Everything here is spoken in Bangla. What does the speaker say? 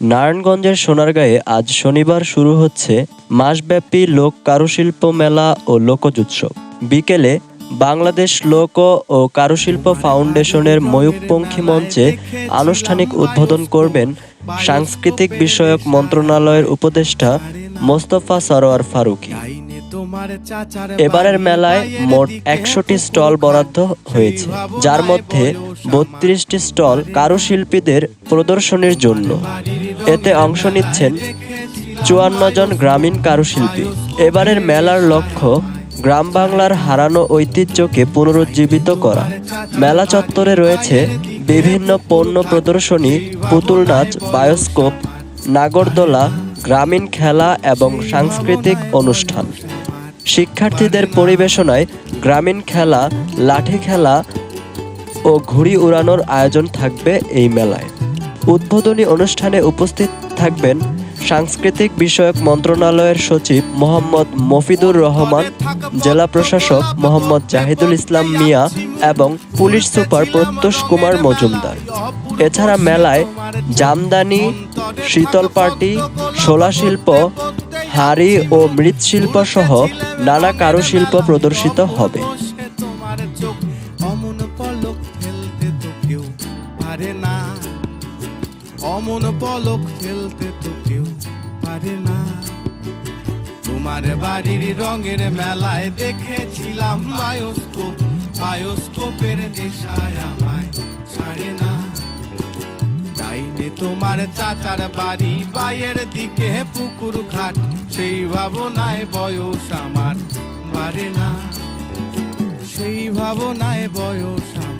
নারায়ণগঞ্জের সোনারগাঁয়ে আজ শনিবার শুরু হচ্ছে মাসব্যাপী লোক কারুশিল্প মেলা ও লোকজোৎসব। বিকেলে বাংলাদেশ লোক ও কারুশিল্প ফাউন্ডেশনের ময়ূকপঙ্খী মঞ্চে আনুষ্ঠানিক উদ্বোধন করবেন সাংস্কৃতিক বিষয়ক মন্ত্রণালয়ের উপদেষ্টা মোস্তফা সরোয়ার ফারুকী। এবারের মেলায় মোট একশোটি স্টল বরাদ্দ হয়েছে, যার মধ্যে বত্রিশটি স্টল কারুশিল্পীদের প্রদর্শনীর জন্য। এতে অংশ নিচ্ছেন চুয়ান্ন জন গ্রামীণ কারুশিল্পী। এবারের মেলার লক্ষ্য গ্রাম বাংলার হারানো ঐতিহ্যকে পুনরুজ্জীবিত করা। মেলা চত্বরে রয়েছে বিভিন্ন পণ্য প্রদর্শনী, পুতুল নাচ, বায়োস্কোপ, নাগরদোলা, গ্রামীণ খেলা এবং সাংস্কৃতিক অনুষ্ঠান। শিক্ষার্থীদের পরিবেশনায় গ্রামীণ খেলা, লাঠি খেলা ও ঘুড়ি উড়ানোর আয়োজন থাকবে এই মেলায়। উদ্বোধনী অনুষ্ঠানে উপস্থিত থাকবেন সাংস্কৃতিক বিষয়ক মন্ত্রণালয়ের সচিব মোহাম্মদ মফিদুর রহমান, জেলা প্রশাসক মোহাম্মদ জাহিদুল ইসলাম মিয়া এবং পুলিশ সুপার প্রত্যুষ কুমার মজুমদার। এছাড়া মেলায় জামদানি, শীতল পাটি, শোলা শিল্প, হাড়ি ও মৃৎশিল্প সহ নানা কারুশিল্প প্রদর্শিত হবে। না। অমন পলক ফেলতে তো কেউ পারে না। তোমার বাড়ির রঙের মেলায় দেখেছিলাম বায়োস্কোপ, বায়োস্কোপের দেশায় আমায় ছাড়ে না। যাইনি তোমার চাচার বাড়ি বাইয়ের দিকে পুকুর ঘাট, সেই ভাবনায় বয়স আমার বাড়ে না। সেই ভাবনায় বয়স আমার